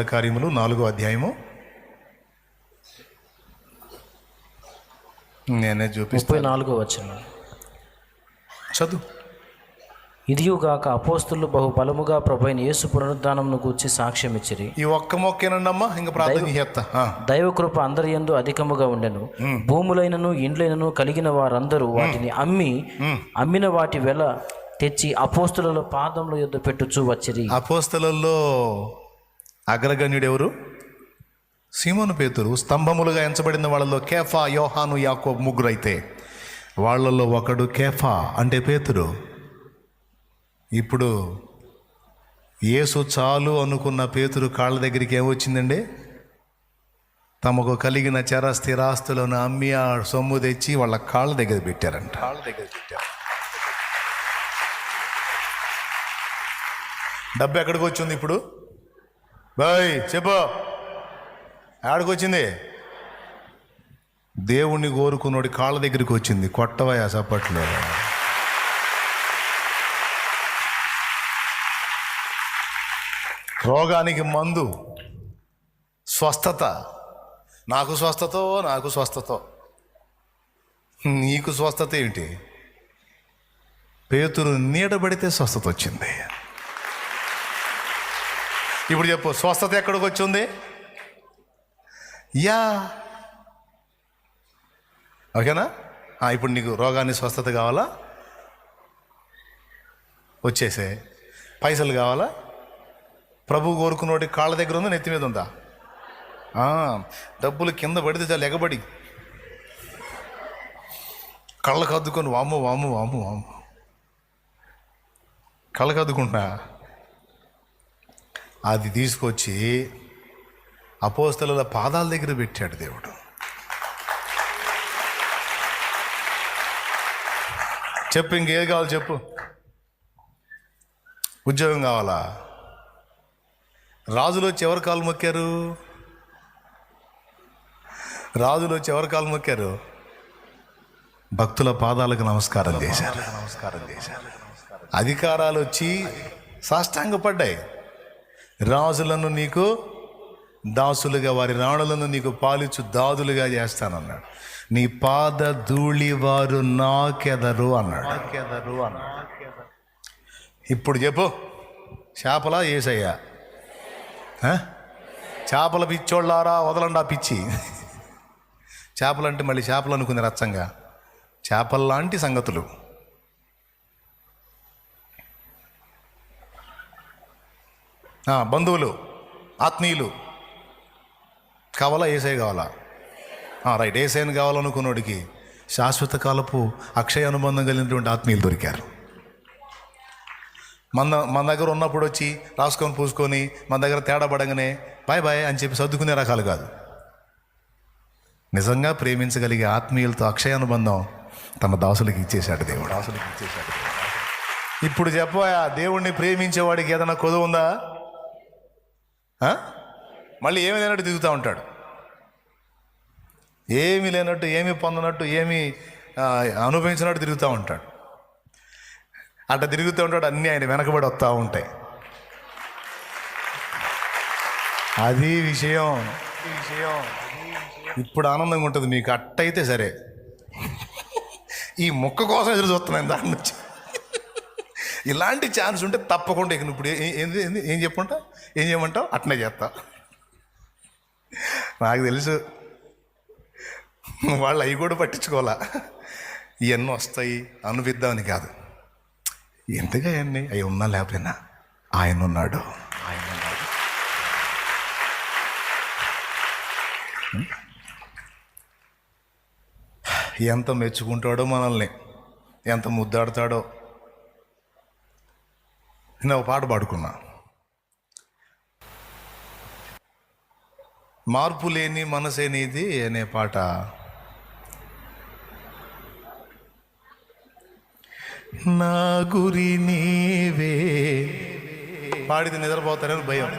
అపోస్తుల కార్యములు నాలుగో అధ్యాయము. నేనే ముప్పై చూపిస్తాను నాలుగో వచ్చిన చదువు. ఇదియుగాక అపోస్తులు బహు బలముగా ప్రభైన యేసు పునరుద్ధానమును గూర్చి సాక్ష్యం ఇచ్చిరి. ఈ ఒక్క మొక్కేనండి అమ్మా ఇంకా ప్రార్థన చేస్తా. ఆ. దైవకృప అందరి యందు అధికముగా ఉండెను. భూములైనను ఇండ్లైనను కలిగిన వారందరూ వాటిని అమ్మి అమ్మిన వాటి వెల తెచ్చి అపోస్తుల పాదముల యొద్ద పెట్టుచూ వచ్చిరి. అపోస్తలలో అగ్రగణ్యుడు ఎవరు సీమోను పేతురు స్తంభములుగా ఎంచబడిన వాళ్ళలో కేఫా యోహాను యాకోబ్ ముగ్గురు అయితే వాళ్ళల్లో ఒకడు కేఫా అంటే పేతురు. ఇప్పుడు యేసు చాలు అనుకున్న పేతురు కాళ్ళ దగ్గరికి ఏమొచ్చిందండి? తమకు కలిగిన చర స్థిరాస్తులను అమ్మి ఆ సొమ్ము తెచ్చి వాళ్ళ కాళ్ళ దగ్గర పెట్టారంట. కాళ్ళ దగ్గర పెట్టారు. డబ్బు ఎక్కడికి వచ్చింది ఇప్పుడు? బాయ్ చెప్పు. ఆడికి వచ్చింది దేవుణ్ణి కోరుకున్నోడి కాళ్ళ దగ్గరికి వచ్చింది. కొట్టవయా చప్పట్లో రోగానికి మందు. స్వస్థత. నాకు స్వస్థతో నాకు స్వస్థతో. నీకు స్వస్థత ఏంటి పేతురు నీడబడితే స్వస్థత వచ్చింది. ఇప్పుడు చెప్పు స్వస్థత ఎక్కడికి వచ్చింది? యా. ఓకేనా? ఇప్పుడు నీకు రోగాన్ని స్వస్థత కావాలా? వచ్చేసే. పైసలు కావాలా? ప్రభు కోరుకున్నోటి కాళ్ళ దగ్గర ఉందా నెత్తి మీద ఉందా? డబ్బులు కింద పడితే చాలా ఎగబడి. కళ్ళకు అద్దుకొని వాము వాము వాము వాము కళ్ళకు అద్దుకుంటున్నా? అది తీసుకొచ్చి అపోస్తల పాదాల దగ్గర పెట్టాడు దేవుడు. చెప్పు ఇంకేది కావాలి చెప్పు? ఉద్యోగం కావాలా? రాజులు వచ్చి ఎవరు కాలు మొక్కారు? రాజులు వచ్చి ఎవరు కాలు మొక్కారు? భక్తుల పాదాలకు నమస్కారం చేశారు. నమస్కారం చేశారు. అధికారాలు వచ్చి సాష్టాంగపడ్డాయి. రాజులను నీకు దాసులుగా వారి రాణులను నీకు పాలిచ్చు దాదులుగా చేస్తానన్నాడు. నీ పాద ధూళి వారు నాకెదరు అన్నాడు. నాకెదరు అన్నాడు. ఇప్పుడు చెప్పు. చేపల ఏసయ్యా? చేపల పిచ్చోళ్ళారా? వదలండి ఆ పిచ్చి. చేపలంటే మళ్ళీ చేపలు అనుకుంది రచ్చంగా. చేపల్లాంటి సంగతులు. బంధువులు ఆత్మీయులు. కావాలా ఏసై కావాలా? రైట్. ఏసైని కావాలనుకున్నోడికి శాశ్వత కాలపు అక్షయ అనుబంధం కలిగినటువంటి ఆత్మీయులు దొరికారు. మన మన దగ్గర ఉన్నప్పుడు వచ్చి రాసుకొని పూసుకొని మన దగ్గర తేడా పడగానే బాయ్ బాయ్ అని చెప్పి సర్దుకునే రకాలు కాదు. నిజంగా ప్రేమించగలిగే ఆత్మీయులతో అక్షయ అనుబంధం తన దాసులకి ఇచ్చేశాడు దేవుడు. దాసులకి ఇచ్చేశాడు ఇప్పుడు చెప్పా దేవుణ్ణి ప్రేమించేవాడికి ఏదైనా కొదువు ఉందా? మళ్ళీ ఏమి లేనట్టు తిరుగుతూ ఉంటాడు. ఏమి లేనట్టు ఏమి పొందనట్టు ఏమి అనుభవించినట్టు తిరుగుతూ ఉంటాడు. అట్లా తిరుగుతూ ఉంటాడు అన్నీ ఆయన వెనకబడి వస్తూ ఉంటాయి. అది విషయం. విషయం ఇప్పుడు ఆనందంగా ఉంటుంది మీకు అట్టయితే సరే. ఈ మొక్క కోసం ఎదురు చూస్తున్నాను దాని నుంచి. ఇలాంటి ఛాన్స్ ఉంటే తప్పకుండా ఇక ఇప్పుడు ఏం ఏంది ఏంది ఏం చెప్పుంటా ఏం చేయమంటావు? అట్నే చేస్తా. నాకు తెలుసు. వాళ్ళు అవి కూడా పట్టించుకోవాలా? ఇవన్నీ వస్తాయి అనిపిద్దామని కాదు. ఎందుకు అవన్నీ? అవి ఉన్నా లేకపోయినా ఆయన ఉన్నాడు ఆయన ఉన్నాడు. ఎంత మెచ్చుకుంటాడో మనల్ని ఎంత ముద్దాడతాడో. నేను ఒక పాట పాడుకున్నా. మార్పు లేని మనసేనిది అనే పాట. నా గురి నీవే. పాడితే నిద్రపోతారని భయం.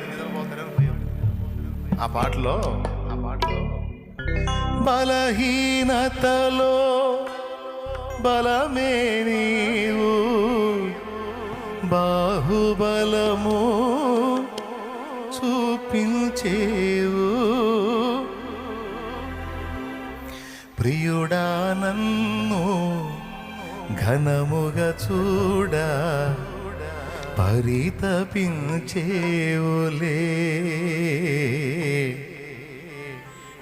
ఆ పాటలో ఆ పాటలో బలహీనతలో బలమే నీవు. బాహుబలము చూపించే ప్రియుడా నన్ను ఘనముగా చూడ పరితపించేవులే.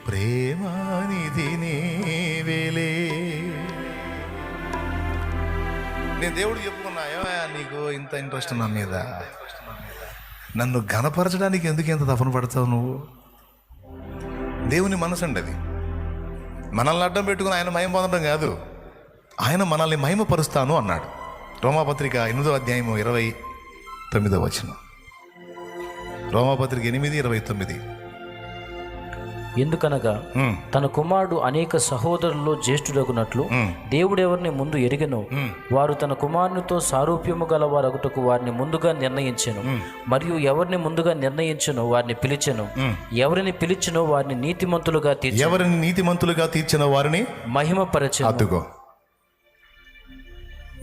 ప్రేమానిధి నీవేలే. నేను దేవుడు చెప్పుకున్నా ఏమయ్యా నీకు ఇంత ఇంట్రెస్ట్ నా మీద? నన్ను ఘనపరచడానికి ఎందుకు ఎంత తపన పడతావు నువ్వు? దేవుని మనసు అండి అది. మనల్ని అడ్డం పెట్టుకుని ఆయన మహిమ పొందడం కాదు. ఆయన మనల్ని మహిమపరుస్తాను అన్నాడు. రోమాపత్రిక ఎనిమిదో అధ్యాయము ఇరవై తొమ్మిదో వచనం. రోమాపత్రిక ఎనిమిది ఇరవై తొమ్మిది. ఎందుకనగా తన కుమారుడు అనేక సహోదరుల్లో జ్యేష్ఠుడగునట్లు దేవుడెవరిని ముందు ఎరిగెను. వారు తన కుమారునితో సారూప్యము గల వారగుటకు వారిని ముందుగా నిర్ణయించెను. మరియు ఎవరిని ముందుగా నిర్ణయించెనో వారిని పిలిచెను. ఎవరిని పిలిచెనో వారిని నీతిమంతులుగా తీర్చి ఎవరిని నీతిమంతులుగా తీర్చిన వారిని మహిమపరచెను. అద్దుకో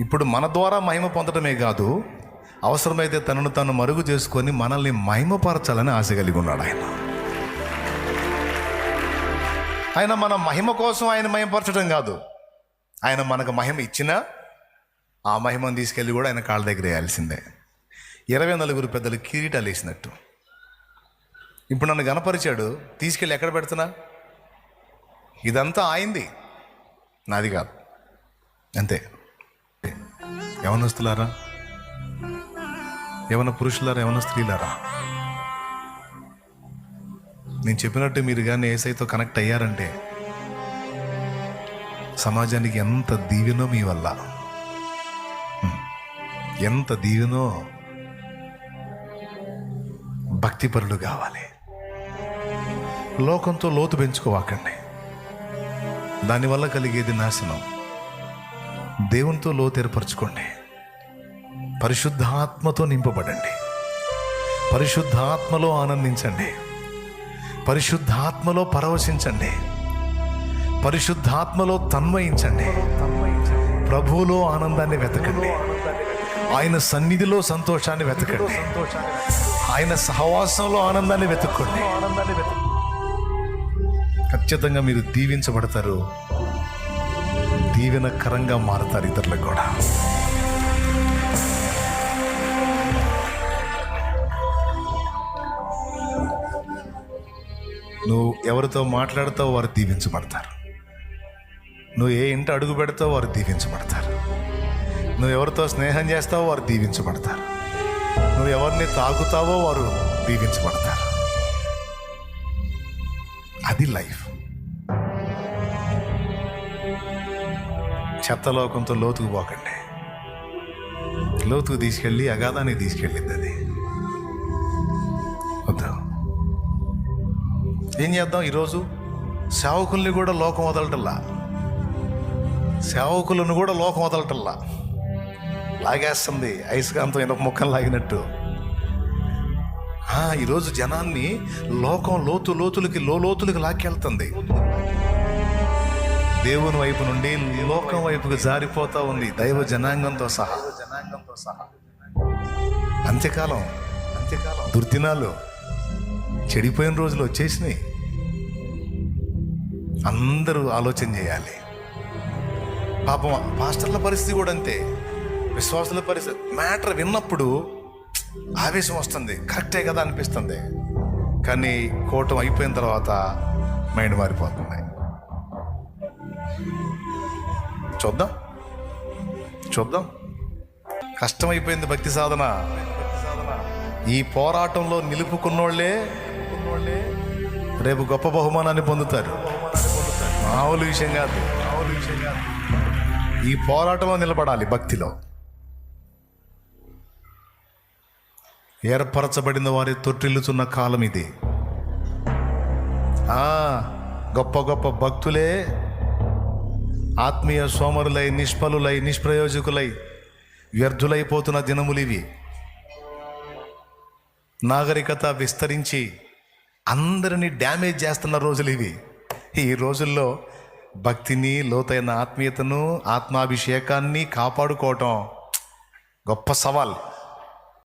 ఇప్పుడు మన ద్వారా మహిమ పొందడమే కాదు అవసరమైతే తనను తను మరుగు చేసుకొని మనల్ని మహిమపరచాలని ఆశ కలిగి ఉన్నాడు ఆయన. ఆయన మన మహిమ కోసం ఆయన మహిమపరచడం కాదు. ఆయన మనకు మహిమ ఇచ్చిన ఆ మహిమను తీసుకెళ్ళి కూడా ఆయన కాళ్ళ దగ్గర వేయాల్సిందే. ఇరవై నలుగురు పెద్దలు కిరీటాలు వేసినట్టు. ఇప్పుడు నన్ను గనపరిచాడు తీసుకెళ్ళి ఎక్కడ పెడుతున్నా? ఇదంతా ఆయింది. నాది కాదు. అంతే. యవనస్తులారా? యవన పురుషులారా యవన స్త్రీలారా? నేను చెప్పినట్టు మీరు కానీ ఏసైతో కనెక్ట్ అయ్యారంటే సమాజానికి ఎంత దీవెనో మీ వల్ల. ఎంత దీవెనో భక్తిపరులు కావాలి. లోకంతో లోతు పెంచుకోవాకండి. దానివల్ల కలిగేది నాశనం. దేవునితో లోతు ఏర్పరచుకోండి. పరిశుద్ధాత్మతో నింపబడండి. పరిశుద్ధాత్మలో ఆనందించండి. పరిశుద్ధాత్మలో పరవశించండి. పరిశుద్ధాత్మలో తన్మయించండి ప్రభువులో ఆనందాన్ని వెతకండి. ఆయన సన్నిధిలో సంతోషాన్ని వెతకండి. ఆయన సహవాసంలో ఆనందాన్ని వెతుక్కోండి. ఖచ్చితంగా మీరు దీవించబడతారు. దీవెనకరంగా మారుతారు ఇతరులకు కూడా. నువ్వు ఎవరితో మాట్లాడతావు వారు దీవించబడతారు. నువ్వు ఏ ఇంట అడుగు పెడతావు వారు దీవించబడతారు. నువ్వు ఎవరితో స్నేహం చేస్తావో వారు దీవించబడతారు. నువ్వు ఎవరిని తాగుతావో వారు దీవించబడతారు. అది లైఫ్. చెత్తలోకంతో లోతుకు పోకండి. లోతుకు తీసుకెళ్ళి అగాధానికి తీసుకెళ్ళింది అది. ఏం చేద్దాం ఈరోజు సేవకుల్ని కూడా లోకం వదలటల్లా సేవకులను కూడా లోకం వదలటల్లా లాగేస్తుంది ఐస్కాంతం ఇనప ముక్కలు లాగినట్టు. ఆ, ఈరోజు జనాన్ని లోకం లోతు లోతులకి లోతులకి లాక్కెళ్తుంది. దేవుని వైపు నుండి లోకం వైపుకి జారిపోతా ఉంది దైవ జనాంగంతో సహా జనాంగంతో సహా. అంత్యకాలం అంత్యకాలం దుర్దినాలు. చెడిపోయిన రోజులు వచ్చేసినాయి. అందరూ ఆలోచన చేయాలి. పాపం పాస్టర్ల పరిస్థితి కూడా అంతే. విశ్వాసుల పరిస్థితి మ్యాటర్ విన్నప్పుడు ఆవేశం వస్తుంది. కరెక్టే కదా అనిపిస్తుంది. కానీ కూటం అయిపోయిన తర్వాత మైండ్ మారిపోతుంది. చూద్దాం. చూద్దాం. కష్టమైపోయింది భక్తి సాధన. ఈ పోరాటంలో నిలుపుకున్నోళ్ళే రేపు గొప్ప బహుమానాన్ని పొందుతారు. మామూలు విషయం కాదు. ఈ పోరాటంలో నిలబడాలి భక్తిలో. ఏర్పరచబడిన వారి తొట్టిల్లుతున్న కాలం ఇది. ఆ, గొప్ప గొప్ప భక్తులే ఆత్మీయ సోమరులై నిష్ఫలులై నిష్ప్రయోజకులై వ్యర్థులైపోతున్న దినములు ఇవి. నాగరికత విస్తరించి అందరినీ డ్యామేజ్ చేస్తున్న రోజులు ఇవి. ఈ రోజుల్లో భక్తిని లోతైన ఆత్మీయతను ఆత్మాభిషేకాన్ని కాపాడుకోవటం గొప్ప సవాల్.